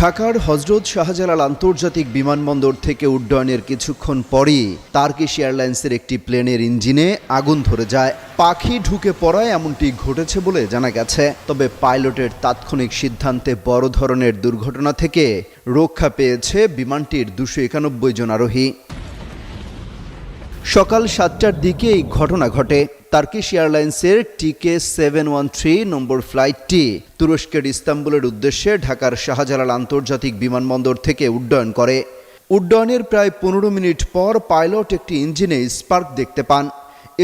ঢাকার হজরত শাহজালাল আন্তর্জাতিক বিমানবন্দর থেকে উড্ডয়নের কিছুক্ষণ পরই তার্কিশ এয়ারলাইন্সের একটি প্লেনের ইঞ্জিনে আগুন ধরে যায়। পাখি ঢুকে পড়ায় এমনটি ঘটেছে বলে জানা গেছে। তবে পাইলটের তাৎক্ষণিক সিদ্ধান্তে বড় ধরনের দুর্ঘটনা থেকে রক্ষা পেয়েছে বিমানটির দুশো একানব্বই জন আরোহী। সকাল সাতটার দিকে এই ঘটনা ঘটে। তার্কিশ এয়ারলাইন্সের টিকে সেভেন ওয়ান থ্রি নম্বর ফ্লাইটটি তুরস্কের ইস্তাম্বুলের উদ্দেশ্যে ঢাকার শাহজালাল আন্তর্জাতিক বিমানবন্দর থেকে উড্ডয়ন করে। উড্ডয়নের প্রায় পনেরো মিনিট পর পাইলট একটি ইঞ্জিনে স্পার্ক দেখতে পান।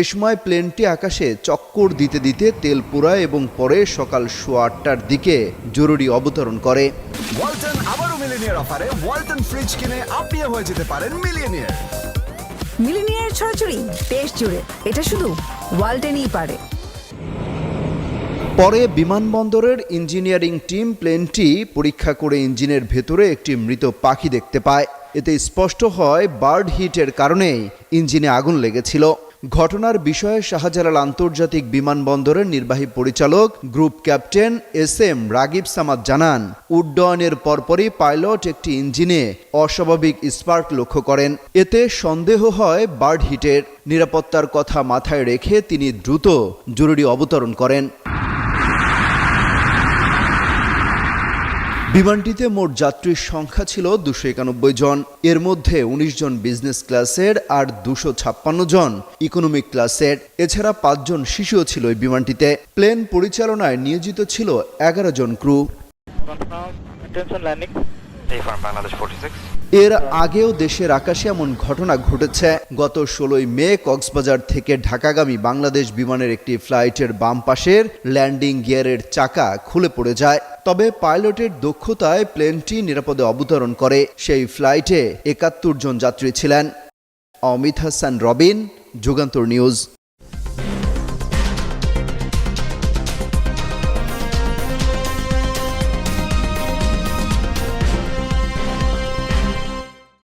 এ সময় প্লেনটি আকাশে চক্কর দিতে দিতে তেল পুরায় এবং পরে সকাল সোয়া আটটার দিকে জরুরি অবতরণ করে। ওয়ালটন আবারও মিলিনিয়ার অফারে ওয়ালটন ফ্রিজ কিনে আপনিও হয়ে যেতে পারেন মিলিয়নিয়ার। মিলিনিয়ার ছড়াছড়ি দেশ জুড়ে। এটা শুধু ওয়ালটেনই পারে। পরে বিমানবন্দরের ইঞ্জিনিয়ারিং টিম প্লেনটি পরীক্ষা করে ইঞ্জিনের ভেতরে একটি মৃত পাখি দেখতে পায়। এতে স্পষ্ট হয় বার্ড হিটের কারণেই ইঞ্জিনে আগুন লেগেছিল। ঘটনার বিষয়ে শাহজালাল আন্তর্জাতিক বিমানবন্দরের নির্বাহী পরিচালক, group captain S M Ragib Samad জানান, উড্ডয়নের পরপরই পাইলট একটি ইঞ্জিনে অস্বাভাবিক স্পার্ক লক্ষ্য করেন। এতে সন্দেহ হয় বার্ড হিটের। নিরাপত্তার কথা মাথায় রেখে তিনি দ্রুত জরুরি অবতরণ করেন। বিমানটিতে মোট যাত্রীর সংখ্যা ছিল দুশো একানব্বই জন। এর মধ্যে ১৯ জন বিজনেস ক্লাসের আর দুশো ছাপ্পান্ন জন ইকোনমিক ক্লাসের এছাড়া পাঁচজন শিশুও ছিল এই বিমানটিতে। প্লেন পরিচালনায় নিয়োজিত ছিল এগারো জন crew Control, attention landing. A-Farm Bangladesh 46. এর আগেও দেশের আকাশে এমন ঘটনা ঘটেছে গত ষোলোই মে কক্সবাজার থেকে ঢাকাগামী বাংলাদেশ বিমানের একটি ফ্লাইটের বাম পাশের ল্যান্ডিং গিয়ারের চাকা খুলে পড়ে যায় তবে পাইলটের দক্ষতায় প্লেনটি নিরাপদে অবতরণ করে সেই ফ্লাইটে একাত্তর জন যাত্রী ছিলেন অমিত হাসান রবিন যুগান্তর নিউজ